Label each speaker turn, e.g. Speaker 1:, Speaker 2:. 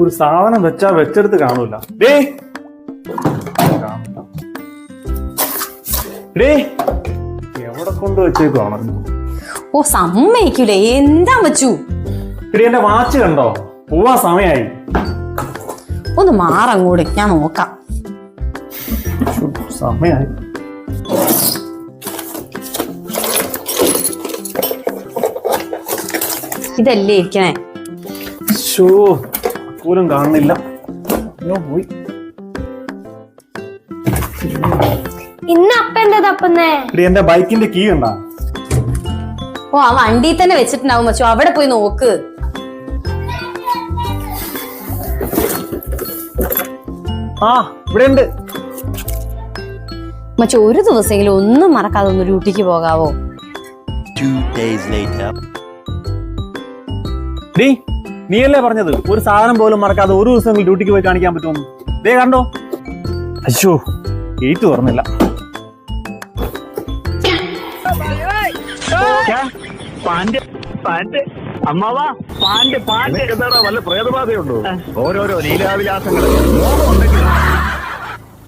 Speaker 1: ഒരു സാധനം വെച്ചാ വെച്ചെടുത്ത് കാണൂല. ഡേ. ഡേ. എവിടെ കൊണ്ട് വെച്ചേക്കുവാണ്
Speaker 2: ഓ സമ്മതിക്കൂലേ. എന്താ വെച്ചു
Speaker 1: ഇടി എന്റെ വാച്ച് കണ്ടോ? പോവാൻ സമയായി.
Speaker 2: ഒന്ന് മാറങ്ങോട് ഞാൻ നോക്കാം.
Speaker 1: സമയായി.
Speaker 2: ഇതല്ലേ ഇരിക്കണേ?
Speaker 1: ഷോ പോലും കാണുന്നില്ല. പോയി.
Speaker 3: ഇന്ന് അപ്പന്റെ തപ്പുന്നേ?
Speaker 1: എന്റെ ബൈക്കിന്റെ കീ ഉണ്ടാ
Speaker 2: ഓ ആ വണ്ടി തന്നെ വെച്ചിട്ടുണ്ടാവും മച്ചു. അവിടെ പോയി നോക്ക്.
Speaker 1: ആ ഇവിടെ ഉണ്ട്
Speaker 2: മച്ചോ ഒരു ദിവസമെങ്കിലും ഒന്നും മറക്കാതെ ഒന്ന് ഡ്യൂട്ടിക്ക് പോകാവോ?
Speaker 4: Two days later.
Speaker 1: ഡീ നീയല്ലേ പറഞ്ഞത്? ഒരു സാധനം പോലും മറക്കാതെ ഒരു ദിവസം ഡ്യൂട്ടിക്ക് പോയി കാണിക്കാൻ പറ്റുമെന്ന് ദേ കണ്ടോ? അയ്യോ ഗേറ്റ് തുറന്നില്ല.
Speaker 5: പാന്റ് പാന്റ് അമ്മാവാ പാന്റ് പാന്റ് എന്താടാ വല്ല പ്രേതബാധയുണ്ടോ? ഓരോരോ ലീലാവിലാസങ്ങൾ ഉണ്ടെങ്കിൽ